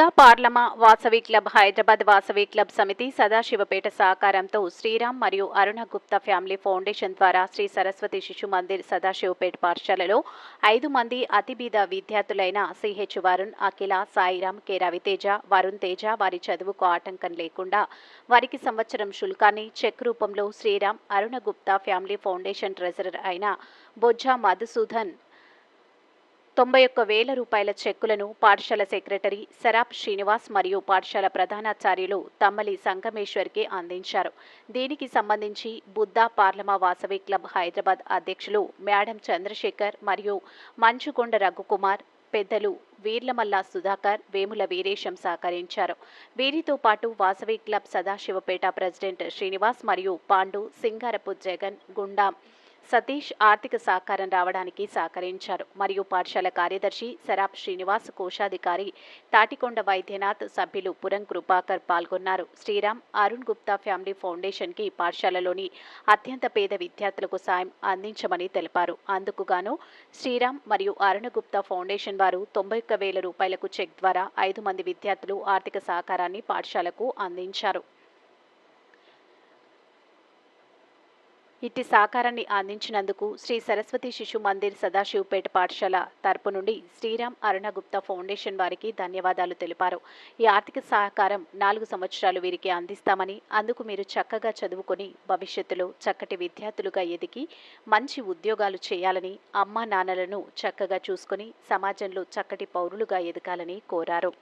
బుద్ధ పార్లమా Vasavi club Hyderabad Vasavi club సమితి సదాశివపేట సహకారంతో శ్రీరామ్ మరియు అరుణ గుప్తా ఫ్యామిలీ ఫౌండేషన్ ద్వారా శ్రీ సరస్వతి శిశు మందిర్ సదాశివపేట పాఠశాలలో ఐదు మంది అతిబీద విద్యార్థులైన సిహెచ్ వరుణ్ అఖిల సాయిరామ్ కె రవితేజ వరుణ్ తేజ వారి చదువుకు ఆటంకం లేకుండా వారికి సంవత్సరం శుల్కాన్ని చెక్ రూపంలో Sriram Aruna Gupta family foundation treasurer అయిన బొజ్జా మధుసూదన్ తొంభై ఒక్క వేల రూపాయల చెక్కులను పాఠశాల సెక్రటరీ సరాబ్ శ్రీనివాస్ మరియు పాఠశాల ప్రధానాచార్యులు తమ్మలి సంగమేశ్వర్కి అందించారు. దీనికి సంబంధించి బుద్ధా పార్లమా వాసవి క్లబ్ హైదరాబాద్ అధ్యక్షులు మేడం చంద్రశేఖర్ మరియు మంచుకొండ రఘుకుమార్ పెద్దలు వీర్లమల్ల సుధాకర్ వేముల వీరేశం సహకరించారు. వీరితో పాటు వాసవి క్లబ్ సదాశివపేట ప్రెసిడెంట్ శ్రీనివాస్ మరియు పాండు సింగారపు జగన్ గుండా సతీష్ ఆర్థిక సహకారం రావడానికి సహకరించారు. మరియు పాఠశాల కార్యదర్శి సరాబ్ శ్రీనివాస్ కోశాధికారి తాటికొండ వైద్యనాథ్ సభ్యులు పురం కృపాకర్ పాల్గొన్నారు. శ్రీరామ్ అరుణ్ గుప్తా ఫ్యామిలీ ఫౌండేషన్కి పాఠశాలలోని అత్యంత పేద విద్యార్థులకు సాయం అందించమని తెలిపారు. అందుకుగాను శ్రీరామ్ మరియు అరుణ్ గుప్తా ఫౌండేషన్ వారు తొంభై ఒక్క వేల రూపాయలకు చెక్ ద్వారా ఐదు మంది విద్యార్థులు ఆర్థిక సహకారాన్ని పాఠశాలకు అందించారు. ఇట్టి సహకారాన్ని అందించినందుకు శ్రీ సరస్వతి శిశు మందిర్ సదాశివపేట పాఠశాల తరపు నుండి శ్రీరామ్ అరుణగుప్తా ఫౌండేషన్ వారికి ధన్యవాదాలు తెలిపారు. ఈ ఆర్థిక సహకారం నాలుగు సంవత్సరాలు వీరికి అందిస్తామని అందుకు మీరు చక్కగా చదువుకొని భవిష్యత్తులో చక్కటి విద్యార్థులుగా ఎదిగి మంచి ఉద్యోగాలు చేయాలని అమ్మా నాన్నలను చక్కగా చూసుకొని సమాజంలో చక్కటి పౌరులుగా ఎదగాలని కోరారు.